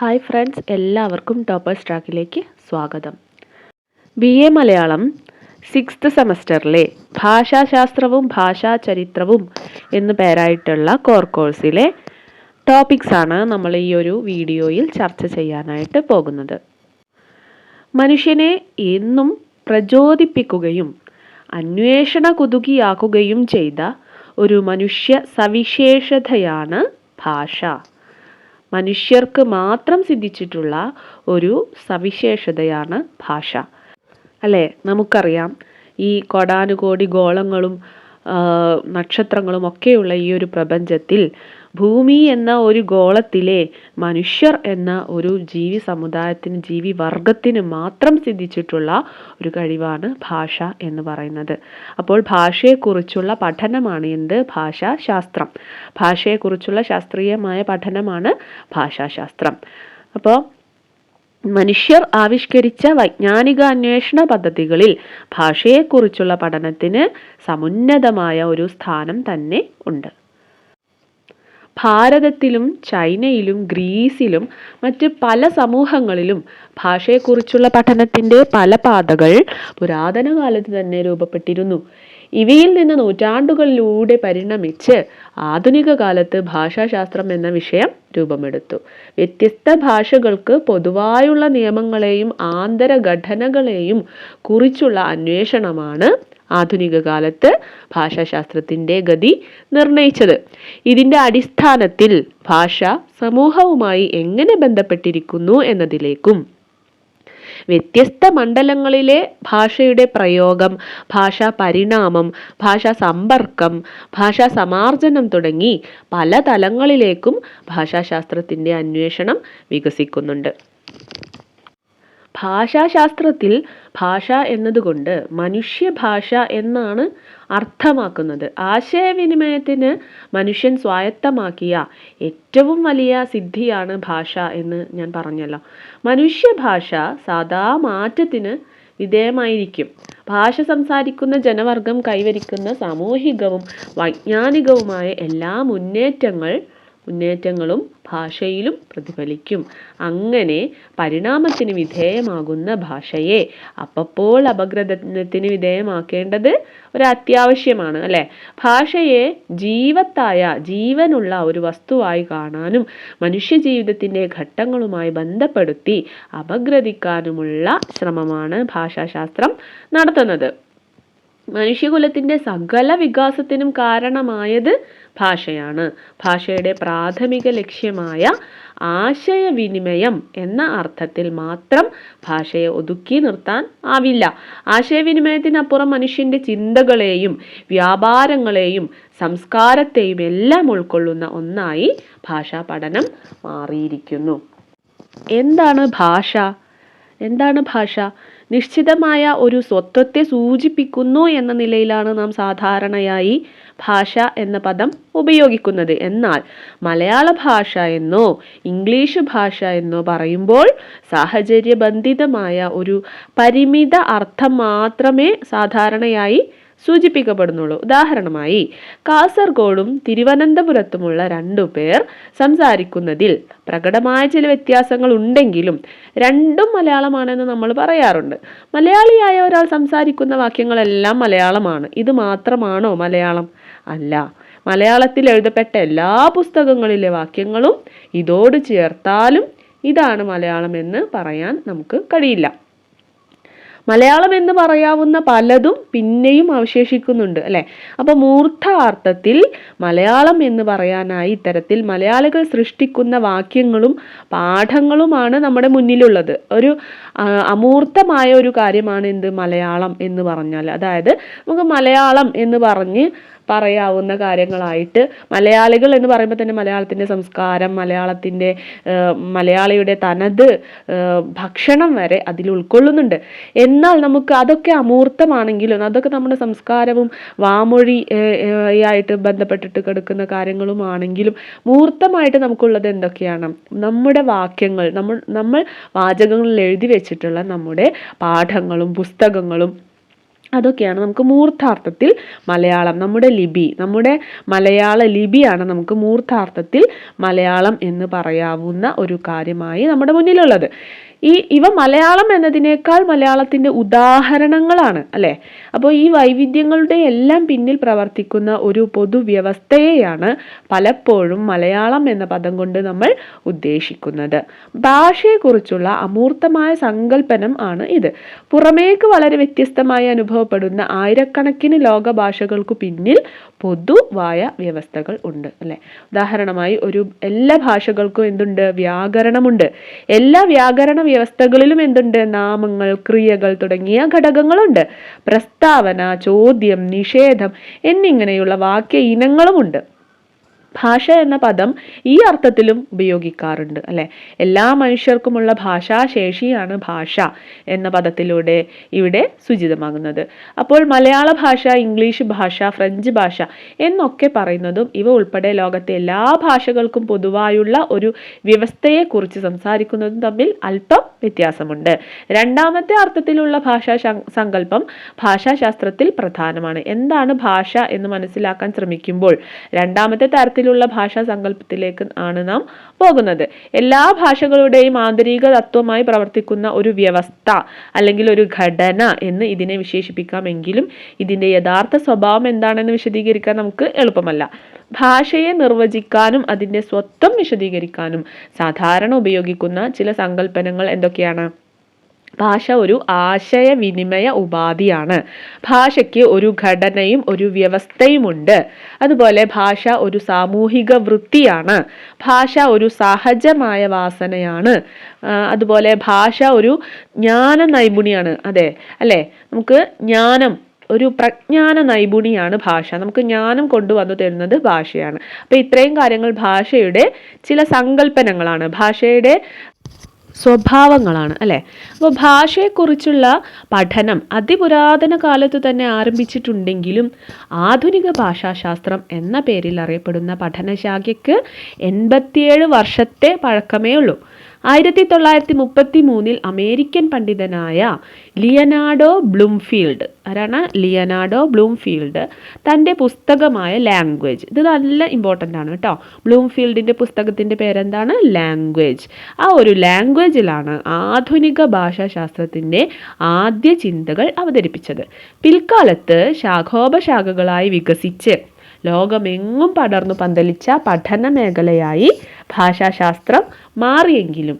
Hi friends എല്ലാവർക്കും toppers ട്രാക്കിലേക്ക് സ്വാഗതം. ബി എ മലയാളം സിക്സ്ത് സെമസ്റ്ററിലെ ഭാഷാശാസ്ത്രവും ഭാഷാ ചരിത്രവും എന്നു പേരായിട്ടുള്ള കോർ കോഴ്സിലെ ടോപ്പിക്സ് ആണ് നമ്മൾ ഈ ഒരു വീഡിയോയിൽ ചർച്ച ചെയ്യാനായിട്ട് പോകുന്നത്. മനുഷ്യനെ എന്നും പ്രചോദിപ്പിക്കുകയും അന്വേഷണ കുതുകിയാക്കുകയും ചെയ്ത ഒരു മനുഷ്യ സവിശേഷതയാണ് ഭാഷ. മനുഷ്യർക്ക് മാത്രം സിദ്ധിച്ചിട്ടുള്ള ഒരു സവിശേഷതയാണ് ഭാഷ. അല്ലേ? നമുക്കറിയാം. ഈ കോടാനുകോടി ഗോളങ്ങളും നക്ഷത്രങ്ങളും ഒക്കെയുള്ള ഈ ഒരു പ്രപഞ്ചത്തിൽ ഭൂമി എന്ന ഒരു ഗോളത്തിലെ മനുഷ്യർ എന്ന ഒരു ജീവി സമുദായത്തിന് ജീവി വർഗത്തിന് മാത്രം സിദ്ധിച്ചിട്ടുള്ള ഒരു കഴിവാണ് ഭാഷ എന്ന് പറയുന്നത്. അപ്പോൾ ഭാഷയെക്കുറിച്ചുള്ള പഠനമാണ് എന്ത്? ഭാഷാശാസ്ത്രം. ഭാഷയെക്കുറിച്ചുള്ള ശാസ്ത്രീയമായ പഠനമാണ് ഭാഷാശാസ്ത്രം. അപ്പോൾ മനുഷ്യർ ആവിഷ്കരിച്ച വൈജ്ഞാനിക അന്വേഷണ പദ്ധതികളിൽ ഭാഷയെക്കുറിച്ചുള്ള പഠനത്തിന് സമുന്നതമായ ഒരു സ്ഥാനം തന്നെ ഉണ്ട്. ഭാരതത്തിലും ചൈനയിലും ഗ്രീസിലും മറ്റ് പല സമൂഹങ്ങളിലും ഭാഷയെക്കുറിച്ചുള്ള പഠനത്തിന്റെ പല പാതകൾ പുരാതന കാലത്ത് തന്നെ രൂപപ്പെട്ടിരുന്നു. ഇവയിൽ നിന്ന് നൂറ്റാണ്ടുകളിലൂടെ പരിണമിച്ച് ആധുനിക കാലത്ത് ഭാഷാശാസ്ത്രം എന്ന വിഷയം രൂപമെടുത്തു. വ്യത്യസ്ത ഭാഷകൾക്ക് പൊതുവായുള്ള നിയമങ്ങളെയും ആന്തരഘടനകളെയും കുറിച്ചുള്ള അന്വേഷണമാണ് ആധുനിക കാലത്ത് ഭാഷാശാസ്ത്രത്തിന്റെ ഗതി നിർണയിച്ചത്. ഇതിന്റെ അടിസ്ഥാനത്തിൽ ഭാഷ സമൂഹവുമായി എങ്ങനെ ബന്ധപ്പെട്ടിരിക്കുന്നു എന്നതിലേക്കും. വ്യത്യസ്ത മണ്ഡലങ്ങളിലെ ഭാഷയുടെ പ്രയോഗം ഭാഷാ പരിണാമം ഭാഷാ സമ്പർക്കം ഭാഷാ സമാർജനം തുടങ്ങി പല തലങ്ങളിലേക്കും ഭാഷാശാസ്ത്രത്തിന്റെ അന്വേഷണം വികസിക്കുന്നുണ്ട്. ഭാഷാശാസ്ത്രത്തിൽ ഭാഷ എന്നതുകൊണ്ട് മനുഷ്യഭാഷ എന്നാണ് അർത്ഥമാക്കുന്നത്. ആശയവിനിമയത്തിന് മനുഷ്യൻ സ്വായത്തമാക്കിയ ഏറ്റവും വലിയ സിദ്ധിയാണ് ഭാഷ എന്ന് ഞാൻ പറഞ്ഞല്ലോ. മനുഷ്യഭാഷ സാധാ മാറ്റത്തിന് വിധേയമായിരിക്കും. ഭാഷ സംസാരിക്കുന്ന ജനവർഗം കൈവരിക്കുന്ന സാമൂഹികവും വൈജ്ഞാനികവുമായ എല്ലാ മുന്നേറ്റങ്ങൾ മുന്നേറ്റങ്ങളും ഭാഷയിലും പ്രതിഫലിക്കും. അങ്ങനെ പരിണാമത്തിന് വിധേയമാകുന്ന ഭാഷയെ അപ്പപ്പോൾ അപഗ്രഥനത്തിന് വിധേയമാക്കേണ്ടത് ഒരു അത്യാവശ്യമാണ് അല്ലേ? ഭാഷയെ ജീവത്തായ ജീവനുള്ള ഒരു വസ്തുവായി കാണാനും മനുഷ്യ ജീവിതത്തിന്റെ ഘട്ടങ്ങളുമായി ബന്ധപ്പെടുത്തി അപഗ്രഥിക്കാനുമുള്ള ശ്രമമാണ് ഭാഷാശാസ്ത്രം നടത്തുന്നത്. മനുഷ്യകുലത്തിന്റെ സകല വികാസത്തിനും കാരണമായത് ഭാഷയാണ്. ഭാഷയുടെ പ്രാഥമിക ലക്ഷ്യമായ ആശയവിനിമയം എന്ന അർത്ഥത്തിൽ മാത്രം ഭാഷയെ ഒതുക്കി നിർത്താൻ ആവില്ല. ആശയവിനിമയത്തിനപ്പുറം മനുഷ്യന്റെ ചിന്തകളെയും വ്യാപാരങ്ങളെയും സംസ്കാരത്തെയും എല്ലാം ഉൾക്കൊള്ളുന്ന ഒന്നായി ഭാഷാ പഠനം മാറിയിരിക്കുന്നു. എന്താണ് ഭാഷ? എന്താണ് ഭാഷ? നിശ്ചിതമായ ഒരു സ്വത്വത്തെ സൂചിപ്പിക്കുന്നു എന്ന നിലയിലാണ് നാം സാധാരണയായി ഭാഷ എന്ന പദം ഉപയോഗിക്കുന്നത്. എന്നാൽ മലയാള ഭാഷ എന്നോ ഇംഗ്ലീഷ് ഭാഷ എന്നോ പറയുമ്പോൾ സാഹചര്യബന്ധിതമായ ഒരു പരിമിത അർത്ഥം മാത്രമേ സാധാരണയായി സൂചിപ്പിക്കപ്പെടുന്നുള്ളൂ. ഉദാഹരണമായി കാസർഗോഡും തിരുവനന്തപുരത്തുമുള്ള രണ്ടു പേർ സംസാരിക്കുന്നതിൽ പ്രകടമായ ചില വ്യത്യാസങ്ങൾ ഉണ്ടെങ്കിലും രണ്ടും മലയാളമാണെന്ന് നമ്മൾ പറയാറുണ്ട്. മലയാളിയായ ഒരാൾ സംസാരിക്കുന്ന വാക്യങ്ങളെല്ലാം മലയാളമാണ്. ഇത് മാത്രമാണോ മലയാളം? അല്ല. മലയാളത്തിൽ എഴുതപ്പെട്ട എല്ലാ പുസ്തകങ്ങളിലെ വാക്യങ്ങളും ഇതോട് ചേർത്താലും ഇതാണ് മലയാളം എന്ന് പറയാൻ നമുക്ക് കഴിയില്ല. മലയാളം എന്ന് പറയാവുന്ന പലതും പിന്നെയും അവശേഷിക്കുന്നുണ്ട് അല്ലെ? അപ്പൊ മൂർദ്ധാർത്ഥത്തിൽ മലയാളം എന്ന് പറയാനായി ഇത്തരത്തിൽ മലയാളികൾ സൃഷ്ടിക്കുന്ന വാക്യങ്ങളും പാഠങ്ങളുമാണ് നമ്മുടെ മുന്നിലുള്ളത്. ഒരു അമൂർത്തമായ ഒരു കാര്യമാണ് എന്ത്? മലയാളം എന്ന് പറഞ്ഞാൽ. അതായത് നമുക്ക് മലയാളം എന്ന് പറഞ്ഞ് പറയാവുന്ന കാര്യങ്ങളായിട്ട് മലയാളികൾ എന്ന് പറയുമ്പോൾ തന്നെ മലയാളത്തിന്റെ സംസ്കാരം മലയാളത്തിന്റെ മലയാളിയുടെ തനത് ഭക്ഷണം വരെ അതിൽ ഉൾക്കൊള്ളുന്നുണ്ട്. എന്നാൽ നമുക്ക് അതൊക്കെ അമൂർത്തമാണെങ്കിലും അതൊക്കെ നമ്മുടെ സംസ്കാരവും വാമൊഴി ആയിട്ട് ബന്ധപ്പെട്ടിട്ട് കിടക്കുന്ന കാര്യങ്ങളുമാണെങ്കിലും മൂർത്തമായിട്ട് നമുക്കുള്ളത് എന്തൊക്കെയാണ്? നമ്മുടെ വാക്യങ്ങൾ നമ്മൾ നമ്മൾ വാചകങ്ങളിൽ എഴുതി വെച്ചിട്ടുള്ള നമ്മുടെ പാഠങ്ങളും പുസ്തകങ്ങളും അതൊക്കെയാണ് നമുക്ക് മൂർത്താർത്ഥത്തിൽ മലയാളം നമ്മുടെ ലിപി നമ്മുടെ മലയാള ലിപിയാണ് നമുക്ക് മൂർത്താർത്ഥത്തിൽ മലയാളം എന്ന് പറയാവുന്ന ഒരു കാര്യമായി നമ്മുടെ മുന്നിലുള്ളത്. ഈ ഇവ മലയാളം എന്നതിനേക്കാൾ മലയാളത്തിന്റെ ഉദാഹരണങ്ങളാണ് അല്ലേ? അപ്പോൾ ഈ വൈവിധ്യങ്ങളുടെ എല്ലാം പിന്നിൽ പ്രവർത്തിക്കുന്ന ഒരു പൊതുവ്യവസ്ഥയെയാണ് പലപ്പോഴും മലയാളം എന്ന പദം കൊണ്ട് നമ്മൾ ഉദ്ദേശിക്കുന്നത്. ഭാഷയെക്കുറിച്ചുള്ള അമൂർത്തമായ സങ്കല്പനം ആണ് ഇത്. പുറമേക്ക് വളരെ വ്യത്യസ്തമായി അനുഭവപ്പെടുന്ന ആയിരക്കണക്കിന് ലോക ഭാഷകൾക്കു പിന്നിൽ പൊതുവായ വ്യവസ്ഥകൾ ഉണ്ട് അല്ലെ? ഉദാഹരണമായി ഒരു എല്ലാ ഭാഷകൾക്കും എന്തുണ്ട്? വ്യാകരണമുണ്ട്. എല്ലാ വ്യാകരണ വ്യവസ്ഥകളിലും എന്തുണ്ട്? നാമങ്ങൾ ക്രിയകൾ തുടങ്ങിയ ഘടകങ്ങളുണ്ട്. പ്രസ്താവന ചോദ്യം നിഷേധം എന്നിങ്ങനെയുള്ള വാക്യ ഇനങ്ങളുമുണ്ട്. ഭാഷ എന്ന പദം ഈ അർത്ഥത്തിലും ഉപയോഗിക്കാറുണ്ട് അല്ലെ? എല്ലാ മനുഷ്യർക്കുമുള്ള ഭാഷാശേഷിയാണ് ഭാഷ എന്ന പദത്തിലൂടെ ഇവിടെ സൂചിതമാകുന്നത്. അപ്പോൾ മലയാള ഭാഷ ഇംഗ്ലീഷ് ഭാഷ ഫ്രഞ്ച് ഭാഷ എന്നൊക്കെ പറയുന്നതും ഇവ ഉൾപ്പെടെ ലോകത്തെ എല്ലാ ഭാഷകൾക്കും പൊതുവായുള്ള ഒരു വ്യവസ്ഥയെക്കുറിച്ച് സംസാരിക്കുന്നതും തമ്മിൽ അല്പം വ്യത്യാസമുണ്ട്. രണ്ടാമത്തെ അർത്ഥത്തിലുള്ള ഭാഷാ സങ്കല്പം ഭാഷാശാസ്ത്രത്തിൽ പ്രധാനമാണ്. എന്താണ് ഭാഷ എന്ന് മനസ്സിലാക്കാൻ ശ്രമിക്കുമ്പോൾ രണ്ടാമത്തെ തരത്തിൽ തരത്തിലുള്ള ഭാഷാ സങ്കല്പത്തിലേക്ക് ആണ് നാം പോകുന്നത്. എല്ലാ ഭാഷകളുടെയും ആന്തരിക തത്വമായി പ്രവർത്തിക്കുന്ന ഒരു വ്യവസ്ഥ അല്ലെങ്കിൽ ഒരു ഘടന എന്ന് ഇതിനെ വിശേഷിപ്പിക്കാമെങ്കിലും ഇതിന്റെ യഥാർത്ഥ സ്വഭാവം എന്താണെന്ന് വിശദീകരിക്കാൻ നമുക്ക് എളുപ്പമല്ല. ഭാഷയെ നിർവചിക്കാനും അതിന്റെ സ്വത്വം വിശദീകരിക്കാനും സാധാരണ ഉപയോഗിക്കുന്ന ചില സങ്കല്പനങ്ങൾ എന്തൊക്കെയാണ്? ഭാഷ ഒരു ആശയവിനിമയ ഉപാധിയാണ്. ഭാഷയ്ക്ക് ഒരു ഘടനയും ഒരു വ്യവസ്ഥയുമുണ്ട്. അതുപോലെ ഭാഷ ഒരു സാമൂഹിക വൃത്തിയാണ്. ഭാഷ ഒരു സഹജമായ വാസനയാണ്. അതുപോലെ ഭാഷ ഒരു ജ്ഞാന നൈപുണിയാണ്. അതെ അല്ലേ? നമുക്ക് ജ്ഞാനം ഒരു പ്രജ്ഞാന നൈപുണിയാണ് ഭാഷ. നമുക്ക് ജ്ഞാനം കൊണ്ടുവന്നു തരുന്നത് ഭാഷയാണ്. അപ്പോൾ ഇത്രയും കാര്യങ്ങൾ ഭാഷയുടെ ചില സങ്കല്പനങ്ങളാണ്. ഭാഷയുടെ സ്വഭാവങ്ങളാണ് അല്ലേ? അപ്പോൾ ഭാഷയെക്കുറിച്ചുള്ള പഠനം അതിപുരാതന കാലത്ത് തന്നെ ആരംഭിച്ചിട്ടുണ്ടെങ്കിലും ആധുനിക ഭാഷാശാസ്ത്രം എന്ന പേരിൽ അറിയപ്പെടുന്ന പഠനശാഖയ്ക്ക് എൺപത്തിയേഴ് വർഷത്തെ പഴക്കമേ ഉള്ളൂ. ആയിരത്തി തൊള്ളായിരത്തി മുപ്പത്തി മൂന്നിൽ അമേരിക്കൻ പണ്ഡിതനായ ലിയനാഡോ ബ്ലൂംഫീൽഡ്. ആരാണ്? Leonard Bloomfield. തന്റെ പുസ്തകമായ ലാംഗ്വേജ്. ഇത് നല്ല ഇമ്പോർട്ടന്റ് ആണ് കേട്ടോ. ബ്ലൂംഫീൽഡിന്റെ പുസ്തകത്തിന്റെ പേരെന്താണ്? ലാംഗ്വേജ്. ആ ഒരു ലാംഗ്വേജിലാണ് ആധുനിക ഭാഷാശാസ്ത്രത്തിന്റെ ആദ്യ ചിന്തകൾ അവതരിപ്പിച്ചത്. പിൽക്കാലത്ത് ശാഖോപശാഖകളായി വികസിച്ച് ലോകമെങ്ങും പടർന്നു പന്തലിച്ച പഠന മേഖലയായി ഭാഷാശാസ്ത്രം മാറിയെങ്കിലും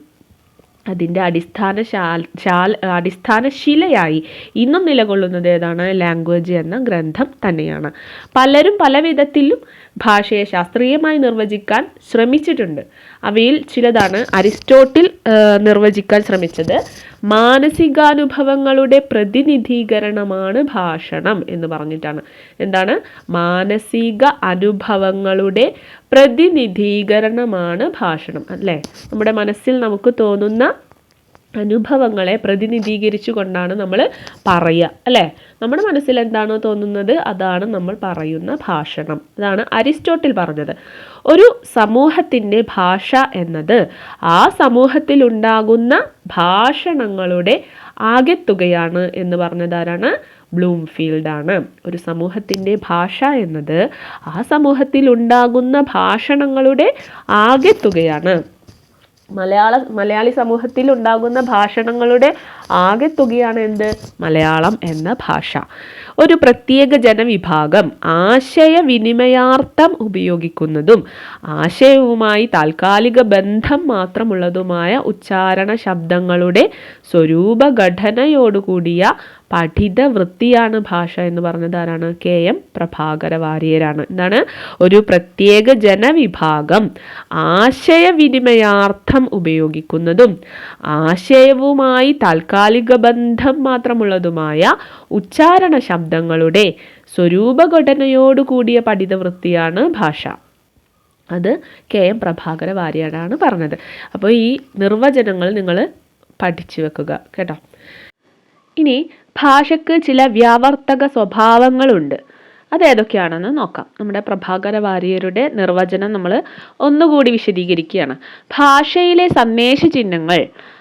അതിന്റെ അടിസ്ഥാന ശാൽ ശാൽ അടിസ്ഥാന ശിലയായി ഇന്നും നിലകൊള്ളുന്നത് ഏതാണ്? ലാംഗ്വേജ് എന്ന ഗ്രന്ഥം തന്നെയാണ്. പലരും പല വിധത്തിലും ഭാഷയെ ശാസ്ത്രീയമായി നിർവചിക്കാൻ ശ്രമിച്ചിട്ടുണ്ട്. അവയിൽ ചിലതാണ് അരിസ്റ്റോട്ടിൽ നിർവചിക്കാൻ ശ്രമിച്ചത്. മാനസികാനുഭവങ്ങളുടെ പ്രതിനിധീകരണമാണ് ഭാഷണം എന്ന് പറഞ്ഞിട്ടാണ്. എന്താണ്? മാനസിക അനുഭവങ്ങളുടെ പ്രതിനിധീകരണമാണ് ഭാഷണം അല്ലേ? നമ്മുടെ മനസ്സിൽ നമുക്ക് തോന്നുന്ന അനുഭവങ്ങളെ പ്രതിനിധീകരിച്ചു കൊണ്ടാണ് നമ്മൾ പറയുക അല്ലേ? നമ്മുടെ മനസ്സിൽ എന്താണോ തോന്നുന്നത് അതാണ് നമ്മൾ പറയുന്ന ഭാഷണം. അതാണ് അരിസ്റ്റോട്ടിൽ പറഞ്ഞത്. ഒരു സമൂഹത്തിന്റെ ഭാഷ എന്നത് ആ സമൂഹത്തിൽ ഉണ്ടാകുന്ന ഭാഷണങ്ങളുടെ ആകെത്തുകയാണ് എന്ന് പറഞ്ഞതാരാണ് ബ്ലൂംഫീൽഡ് ആണ് ഒരു സമൂഹത്തിന്റെ ഭാഷ എന്നത് ആ സമൂഹത്തിൽ ഉണ്ടാകുന്ന ഭാഷണങ്ങളുടെ ആകെത്തുകയാണ്. മലയാള മലയാളി സമൂഹത്തിൽ ഉണ്ടാകുന്ന ഭാഷണങ്ങളുടെ ആകെത്തുകയാണ് എന്ത്? മലയാളം എന്ന ഭാഷ. ഒരു പ്രത്യേക ജനവിഭാഗം ആശയവിനിമയാർത്ഥം ഉപയോഗിക്കുന്നതും ആശയവുമായി താൽക്കാലിക ബന്ധം മാത്രമുള്ളതുമായ ഉച്ചാരണ ശബ്ദങ്ങളുടെ സ്വരൂപഘടനയോടുകൂടിയ പഠിത വൃത്തിയാണ് ഭാഷ എന്ന് പറഞ്ഞത് ആരാണ്? കെ എം പ്രഭാകര വാര്യരാണ് എന്താണ്? ഒരു പ്രത്യേക ജനവിഭാഗം ആശയവിനിമയാർത്ഥം ഉപയോഗിക്കുന്നതും ആശയവുമായി താൽക്കാലിക ബന്ധം മാത്രമുള്ളതുമായ ഉച്ചാരണ ശബ്ദങ്ങളുടെ സ്വരൂപഘടനയോടുകൂടിയ പഠിത വൃത്തിയാണ് ഭാഷ. അത് കെ എം പ്രഭാകര വാര്യരാണ് പറഞ്ഞത്. അപ്പോൾ ഈ നിർവചനങ്ങൾ നിങ്ങൾ പഠിച്ചു വെക്കുക. കേട്ടോ? ഇനി ഭാഷയ്ക്ക് ചില വ്യാവർത്തക സ്വഭാവങ്ങളുണ്ട്. അതേതൊക്കെയാണെന്ന് നോക്കാം. നമ്മുടെ പ്രഭാകര വാര്യരുടെ നിർവചനം നമ്മൾ ഒന്നുകൂടി വിശദീകരിക്കുകയാണ്. ഭാഷയിലെ സന്ദേശ ചിഹ്നങ്ങൾ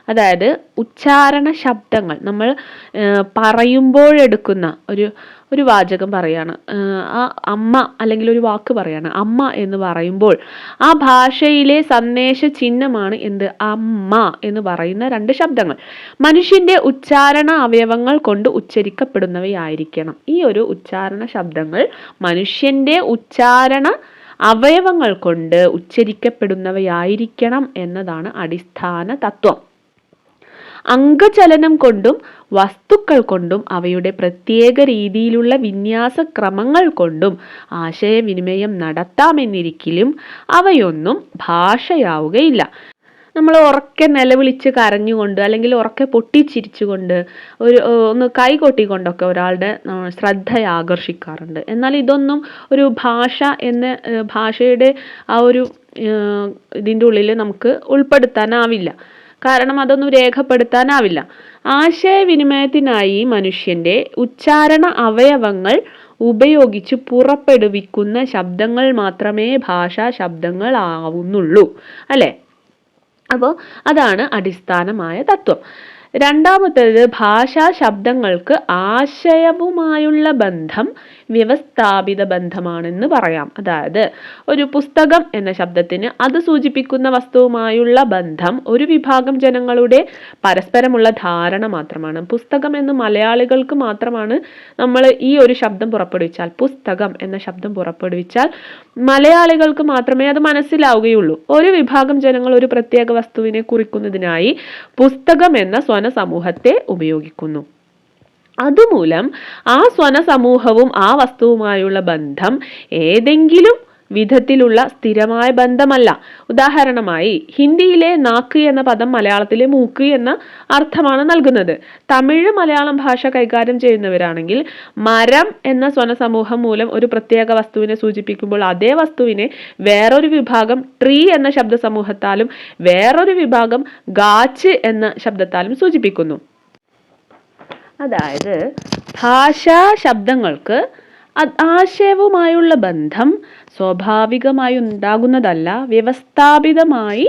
അതായത് ഉച്ചാരണ ശബ്ദങ്ങൾ. നമ്മൾ പറയുമ്പോഴെടുക്കുന്ന ഒരു ഒരു വാചകം പറയാണ്. ആ അമ്മ അല്ലെങ്കിൽ ഒരു വാക്ക് പറയാണ്. അമ്മ എന്ന് പറയുമ്പോൾ ആ ഭാഷയിലെ സന്ദേശ ചിഹ്നമാണ് എന്ത്? അമ്മ എന്ന് പറയുന്ന രണ്ട് ശബ്ദങ്ങൾ. മനുഷ്യന്റെ ഉച്ചാരണ അവയവങ്ങൾ കൊണ്ട് ഉച്ചരിക്കപ്പെടുന്നവയായിരിക്കണം. ഈ ഒരു ഉച്ചാരണ ശബ്ദങ്ങൾ മനുഷ്യന്റെ ഉച്ചാരണ അവയവങ്ങൾ കൊണ്ട് ഉച്ചരിക്കപ്പെടുന്നവയായിരിക്കണം എന്നതാണ് അടിസ്ഥാന തത്വം. അംഗചലനം കൊണ്ടും വസ്തുക്കൾ കൊണ്ടും അവയുടെ പ്രത്യേക രീതിയിലുള്ള വിന്യാസ ക്രമങ്ങൾ കൊണ്ടും ആശയവിനിമയം നടത്താമെന്നിരിക്കലും അവയൊന്നും ഭാഷയാവുകയില്ല. നമ്മൾ ഉറക്കെ നിലവിളിച്ച് കരഞ്ഞുകൊണ്ട് അല്ലെങ്കിൽ ഉറക്കെ പൊട്ടിച്ചിരിച്ചുകൊണ്ട് ഒരു ഒന്ന് കൈ കൊട്ടിക്കൊണ്ടൊക്കെ ഒരാളുടെ ശ്രദ്ധ ആകർഷിക്കാറുണ്ട്. എന്നാൽ ഇതൊന്നും ഒരു ഭാഷ എന്ന ഭാഷയുടെ ആ ഒരു ഇതിന്റെ ഉള്ളിൽ നമുക്ക് ഉൾപ്പെടുത്താനാവില്ല. കാരണം അതൊന്നും രേഖപ്പെടുത്താനാവില്ല. ആശയവിനിമയത്തിനായി മനുഷ്യന്റെ ഉച്ചാരണ അവയവങ്ങൾ ഉപയോഗിച്ച് പുറപ്പെടുവിക്കുന്ന ശബ്ദങ്ങൾ മാത്രമേ ഭാഷാ ശബ്ദങ്ങൾ ആവുന്നുള്ളൂ അല്ലേ? അപ്പോൾ അതാണ് അടിസ്ഥാനമായ തത്വം. രണ്ടാമത്തേത് ഭാഷാ ശബ്ദങ്ങൾക്ക് ആശയവുമായുള്ള ബന്ധം വ്യവസ്ഥാപിത ബന്ധമാണെന്ന് പറയാം. അതായത് ഒരു പുസ്തകം എന്ന ശബ്ദത്തിന് അത് സൂചിപ്പിക്കുന്ന വസ്തുവുമായുള്ള ബന്ധം ഒരു വിഭാഗം ജനങ്ങളുടെ പരസ്പരമുള്ള ധാരണ മാത്രമാണ്. പുസ്തകം എന്ന് മലയാളികൾക്ക് മാത്രമാണ് നമ്മൾ ഈ ഒരു ശബ്ദം പുറപ്പെടുവിച്ചാൽ. പുസ്തകം എന്ന ശബ്ദം പുറപ്പെടുവിച്ചാൽ മലയാളികൾക്ക് മാത്രമേ അത് മനസ്സിലാവുകയുള്ളൂ. ഒരു വിഭാഗം ജനങ്ങൾ ഒരു പ്രത്യേക വസ്തുവിനെ കുറിക്കുന്നതിനായി പുസ്തകം എന്ന സ്വന സമൂഹത്തെ ഉപയോഗിക്കുന്നു. അതുമൂലം ആ സ്വന സമൂഹവും ആ വസ്തുവുമായുള്ള ബന്ധം ഏതെങ്കിലും വിധത്തിലുള്ള സ്ഥിരമായ ബന്ധമല്ല. ഉദാഹരണമായി ഹിന്ദിയിലെ നാക്ക് എന്ന പദം മലയാളത്തിലെ മൂക്ക് എന്ന അർത്ഥമാണ് നൽകുന്നത്. തമിഴ് മലയാളം ഭാഷ കൈകാര്യം ചെയ്യുന്നവരാണെങ്കിൽ മരം എന്ന സ്വനസമൂഹം മൂലം ഒരു പ്രത്യേക വസ്തുവിനെ സൂചിപ്പിക്കുമ്പോൾ അതേ വസ്തുവിനെ വേറൊരു വിഭാഗം ട്രീ എന്ന ശബ്ദ സമൂഹത്താലും വേറൊരു വിഭാഗം ഗാച്ച് എന്ന ശബ്ദത്താലും സൂചിപ്പിക്കുന്നു. അതായത് ഭാഷാ ശബ്ദങ്ങൾക്ക് ആശയവുമായുള്ള ബന്ധം സ്വാഭാവികമായി ഉണ്ടാകുന്നതല്ല വ്യവസ്ഥാപിതമായി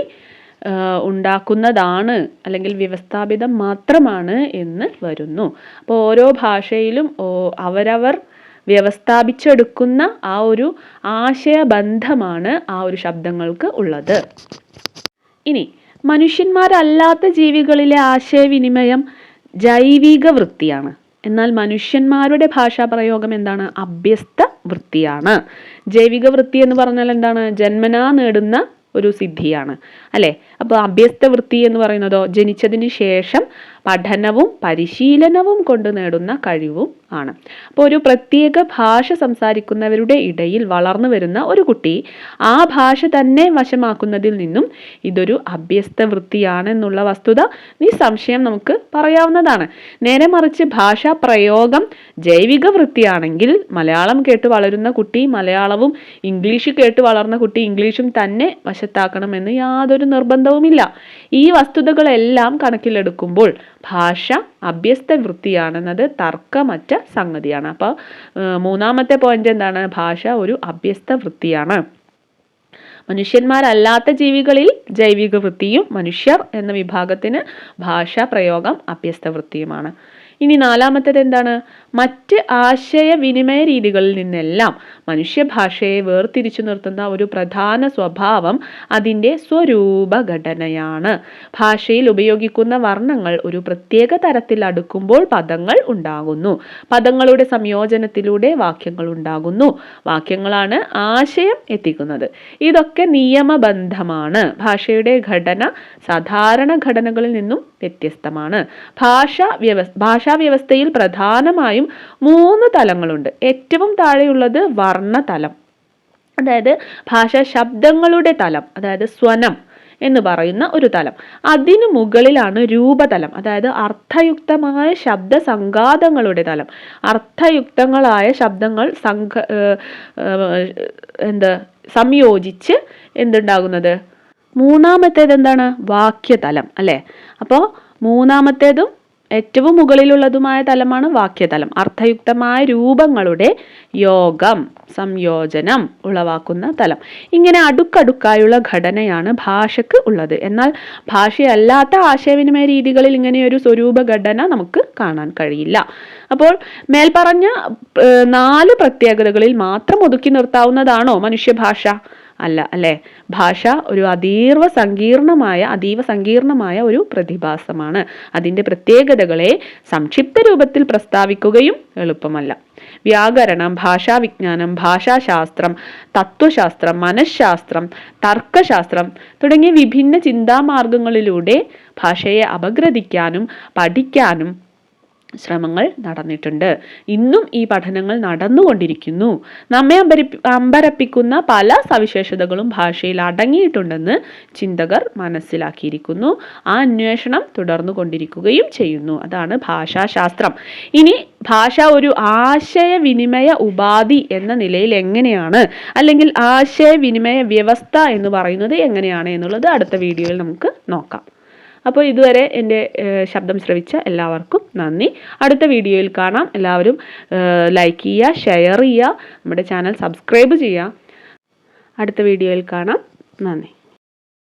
ഉണ്ടാക്കുന്നതാണ് അല്ലെങ്കിൽ വ്യവസ്ഥാപിതം മാത്രമാണ് എന്ന് വരുന്നു. അപ്പോൾ ഓരോ ഭാഷയിലും അവരവർ വ്യവസ്ഥാപിച്ചെടുക്കുന്ന ആ ഒരു ആശയബന്ധമാണ് ആ ഒരു ശബ്ദങ്ങൾക്ക് ഉള്ളത്. ഇനി മനുഷ്യന്മാരല്ലാത്ത ജീവികളിലെ ആശയവിനിമയം ജൈവിക വൃത്തിയാണ് എന്നാൽ മനുഷ്യന്മാരുടെ ഭാഷാപ്രയോഗം എന്താണ്? അഭ്യസ്ത വൃത്തിയാണ്. ജൈവിക വൃത്തി എന്ന് പറഞ്ഞാൽ എന്താണ്? ജന്മനാ നേടുന്ന ഒരു സിദ്ധിയാണ്. അല്ലേ? അപ്പോൾ അഭ്യസ്ത വൃത്തി എന്ന് പറയുന്നതോ ജനിച്ചതിന് ശേഷം പഠനവും പരിശീലനവും കൊണ്ട് നേടുന്ന കഴിവും ആണ്. അപ്പോൾ ഒരു പ്രത്യേക ഭാഷ സംസാരിക്കുന്നവരുടെ ഇടയിൽ വളർന്നു വരുന്ന ഒരു കുട്ടി ആ ഭാഷ തന്നെ വശമാക്കുന്നതിൽ നിന്നും ഇതൊരു അഭ്യസ്ത വൃത്തിയാണെന്നുള്ള വസ്തുത നീ സംശയം നമുക്ക് പറയാവുന്നതാണ്. നേരെ മറിച്ച് ഭാഷാ പ്രയോഗം ജൈവിക വൃത്തിയാണെങ്കിൽ മലയാളം കേട്ട് വളരുന്ന കുട്ടി മലയാളവും ഇംഗ്ലീഷ് കേട്ട് വളർന്ന കുട്ടി ഇംഗ്ലീഷും തന്നെ വശത്താക്കണമെന്ന് യാതൊരു നിർബന്ധവുമില്ല ഈ വസ്തുതകളെല്ലാം കണക്കിലെടുക്കുമ്പോൾ ഭാഷ അഭ്യസ്ത വൃത്തിയാണെന്നത് തർക്കമറ്റ സംഗതിയാണ്. അപ്പോൾ മൂന്നാമത്തെ പോയിന്റ് എന്താണ്? ഭാഷ ഒരു അഭ്യസ്ത വൃത്തിയാണ്. മനുഷ്യന്മാരല്ലാത്ത ജീവികളിൽ ജൈവിക വൃത്തിയും മനുഷ്യർ എന്ന വിഭാഗത്തിന് ഭാഷാ പ്രയോഗം അഭ്യസ്ത വൃത്തിയുമാണ്. ഇനി നാലാമത്തേത് എന്താണ്? മറ്റ് ആശയവിനിമയ രീതികളിൽ നിന്നെല്ലാം മനുഷ്യഭാഷയെ വേർതിരിച്ചു നിർത്തുന്ന ഒരു പ്രധാന സ്വഭാവം അതിന്റെ സ്വരൂപഘടനയാണ്. ഭാഷയിൽ ഉപയോഗിക്കുന്ന വർണങ്ങൾ ഒരു പ്രത്യേക തരത്തിൽ അടുക്കുമ്പോൾ പദങ്ങൾ ഉണ്ടാകുന്നു. പദങ്ങളുടെ സംയോജനത്തിലൂടെ വാക്യങ്ങൾ ഉണ്ടാകുന്നു. വാക്യങ്ങളാണ് ആശയം എത്തിക്കുന്നത്. ഇതൊക്കെ നിയമബന്ധമാണ്. ഭാഷയുടെ ഘടന സാധാരണ ഘടനകളിൽ നിന്നും വ്യത്യസ്തമാണ്. ഭാഷ വ്യവ ഭാഷാ വ്യവസ്ഥയിൽ പ്രധാനമായും മൂന്ന് തലങ്ങളുണ്ട്. ഏറ്റവും താഴെയുള്ളത് വർണതലം. അതായത് ഭാഷാ ശബ്ദങ്ങളുടെ തലം അതായത് സ്വനം എന്ന് പറയുന്ന ഒരു തലം. അതിനു മുകളിലാണ് രൂപതലം അതായത് അർത്ഥയുക്തമായ ശബ്ദ സംഘാതങ്ങളുടെ തലം. അർത്ഥയുക്തങ്ങളായ ശബ്ദങ്ങൾ സംഘ എന്ത് സംയോജിച്ച് എന്തുണ്ടാകുന്നത്? മൂന്നാമത്തേത് എന്താണ് വാക്യതലം അല്ലേ? അപ്പോൾ മൂന്നാമത്തേതും ഏറ്റവും മുകളിലുള്ളതുമായ തലമാണ് വാക്യതലം. അർത്ഥയുക്തമായ രൂപങ്ങളുടെ യോഗം സംയോജനം ഉളവാക്കുന്ന തലം. ഇങ്ങനെ അടുക്കടുക്കായുള്ള ഘടനയാണ് ഭാഷയ്ക്ക് ഉള്ളത്. എന്നാൽ ഭാഷയല്ലാത്ത ആശയവിനിമയ രീതികളിൽ ഇങ്ങനെയൊരു സ്വരൂപ ഘടന നമുക്ക് കാണാൻ കഴിയില്ല. അപ്പോൾ മേൽപ്പറഞ്ഞ നാല് പ്രത്യേകതകളിൽ മാത്രം ഒതുക്കി നിർത്താവുന്നതാണോ മനുഷ്യഭാഷ? അല്ല അല്ലേ? ഭാഷ ഒരു അതീർവ സങ്കീർണമായ അതീവ സങ്കീർണമായ ഒരു പ്രതിഭാസമാണ്. അതിന്റെ പ്രത്യേകതകളെ സംക്ഷിപ്ത രൂപത്തിൽ പ്രസ്താവിക്കുകയും എളുപ്പമല്ല. വ്യാകരണം ഭാഷാവിജ്ഞാനം ഭാഷാശാസ്ത്രം തത്വശാസ്ത്രം മനഃശാസ്ത്രം തർക്കശാസ്ത്രം തുടങ്ങിയ വിഭിന്ന ചിന്താമാർഗങ്ങളിലൂടെ ഭാഷയെ അപഗ്രഥിക്കാനും പഠിക്കാനും ശ്രമങ്ങൾ നടന്നിട്ടുണ്ട്. ഇന്നും ഈ പഠനങ്ങൾ നടന്നുകൊണ്ടിരിക്കുന്നു. നമ്മെ അമ്പരി അമ്പരപ്പിക്കുന്ന പല സവിശേഷതകളും ഭാഷയിൽ അടങ്ങിയിട്ടുണ്ടെന്ന് ചിന്തകർ മനസ്സിലാക്കിയിരിക്കുന്നു. ആ അന്വേഷണം തുടർന്നു കൊണ്ടിരിക്കുകയും ചെയ്യുന്നു. അതാണ് ഭാഷാശാസ്ത്രം. ഇനി ഭാഷ ഒരു ആശയവിനിമയ ഉപാധി എന്ന നിലയിൽ എങ്ങനെയാണ്? അല്ലെങ്കിൽ ആശയവിനിമയ വ്യവസ്ഥ എന്ന് പറയുന്നത് എങ്ങനെയാണ് എന്നുള്ളത് അടുത്ത വീഡിയോയിൽ നമുക്ക് നോക്കാം. അപ്പോൾ ഇതുവരെ എന്റെ ശബ്ദം ശ്രവിച്ച എല്ലാവർക്കും നന്ദി. അടുത്ത വീഡിയോയിൽ കാണാം. എല്ലാവരും ലൈക്ക് ചെയ്യുക ഷെയർ ചെയ്യുക നമ്മുടെ ചാനൽ സബ്സ്ക്രൈബ് ചെയ്യുക. അടുത്ത വീഡിയോയിൽ കാണാം. നന്ദി.